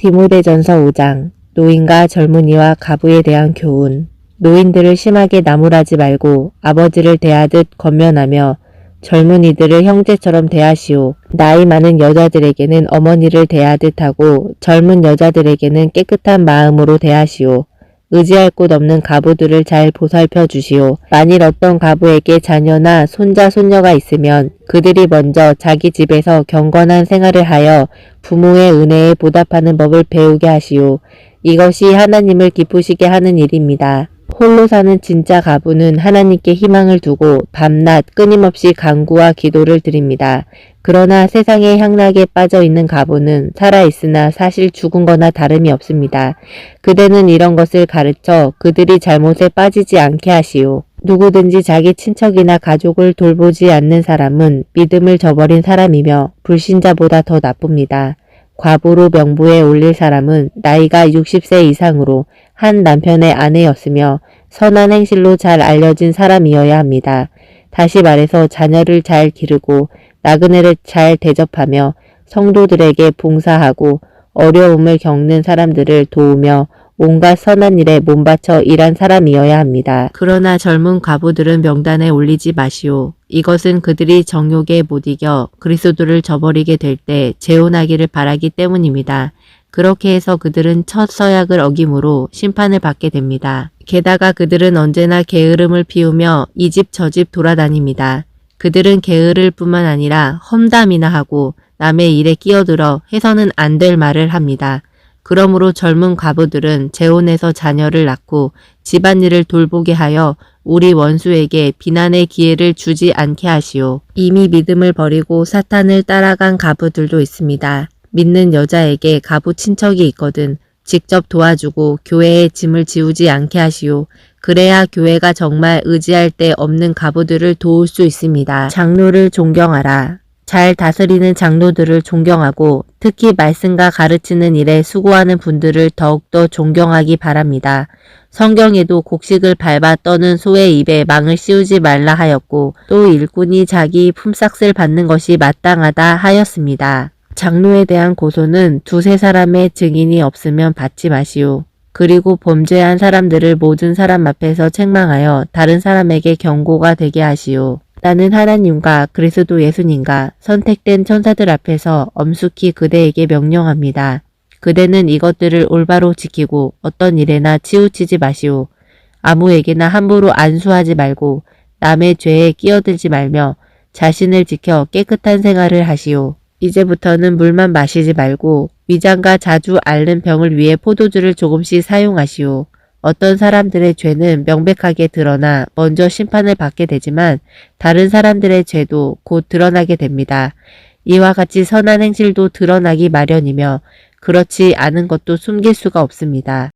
디모데전서 5장 노인과 젊은이와 가부에 대한 교훈 노인들을 심하게 나무라지 말고 아버지를 대하듯 건면하며 젊은이들을 형제처럼 대하시오. 나이 많은 여자들에게는 어머니를 대하듯 하고 젊은 여자들에게는 깨끗한 마음으로 대하시오. 의지할 곳 없는 가부들을 잘 보살펴 주시오. 만일 어떤 가부에게 자녀나 손자, 손녀가 있으면 그들이 먼저 자기 집에서 경건한 생활을 하여 부모의 은혜에 보답하는 법을 배우게 하시오. 이것이 하나님을 기쁘시게 하는 일입니다. 홀로 사는 진짜 가부는 하나님께 희망을 두고 밤낮 끊임없이 간구와 기도를 드립니다. 그러나 세상의 향락에 빠져 있는 가부는 살아있으나 사실 죽은 거나 다름이 없습니다. 그대는 이런 것을 가르쳐 그들이 잘못에 빠지지 않게 하시오. 누구든지 자기 친척이나 가족을 돌보지 않는 사람은 믿음을 저버린 사람이며 불신자보다 더 나쁩니다. 과부로 명부에 올릴 사람은 나이가 60세 이상으로 한 남편의 아내였으며 선한 행실로 잘 알려진 사람이어야 합니다. 다시 말해서 자녀를 잘 기르고 나그네를 잘 대접하며 성도들에게 봉사하고 어려움을 겪는 사람들을 도우며 온갖 선한 일에 몸바쳐 일한 사람이어야 합니다. 그러나 젊은 과부들은 명단에 올리지 마시오. 이것은 그들이 정욕에 못 이겨 그리스도를 저버리게 될 때 재혼하기를 바라기 때문입니다. 그렇게 해서 그들은 첫 서약을 어김으로 심판을 받게 됩니다. 게다가 그들은 언제나 게으름을 피우며 이 집 저 집 돌아다닙니다. 그들은 게으를 뿐만 아니라 험담이나 하고 남의 일에 끼어들어 해서는 안 될 말을 합니다. 그러므로 젊은 과부들은 재혼해서 자녀를 낳고 집안일을 돌보게 하여 우리 원수에게 비난의 기회를 주지 않게 하시오. 이미 믿음을 버리고 사탄을 따라간 가부들도 있습니다. 믿는 여자에게 가부 친척이 있거든 직접 도와주고 교회에 짐을 지우지 않게 하시오. 그래야 교회가 정말 의지할 데 없는 가부들을 도울 수 있습니다. 장로를 존경하라. 잘 다스리는 장로들을 존경하고 특히 말씀과 가르치는 일에 수고하는 분들을 더욱더 존경하기 바랍니다. 성경에도 곡식을 밟아 떠는 소의 입에 망을 씌우지 말라 하였고 또 일꾼이 자기 품삯을 받는 것이 마땅하다 하였습니다. 장로에 대한 고소는 두세 사람의 증인이 없으면 받지 마시오. 그리고 범죄한 사람들을 모든 사람 앞에서 책망하여 다른 사람에게 경고가 되게 하시오. 나는 하나님과 그리스도 예수님과 선택된 천사들 앞에서 엄숙히 그대에게 명령합니다. 그대는 이것들을 올바로 지키고 어떤 일에나 치우치지 마시오. 아무에게나 함부로 안수하지 말고 남의 죄에 끼어들지 말며 자신을 지켜 깨끗한 생활을 하시오. 이제부터는 물만 마시지 말고 위장과 자주 앓는 병을 위해 포도주를 조금씩 사용하시오. 어떤 사람들의 죄는 명백하게 드러나 먼저 심판을 받게 되지만 다른 사람들의 죄도 곧 드러나게 됩니다. 이와 같이 선한 행실도 드러나기 마련이며 그렇지 않은 것도 숨길 수가 없습니다.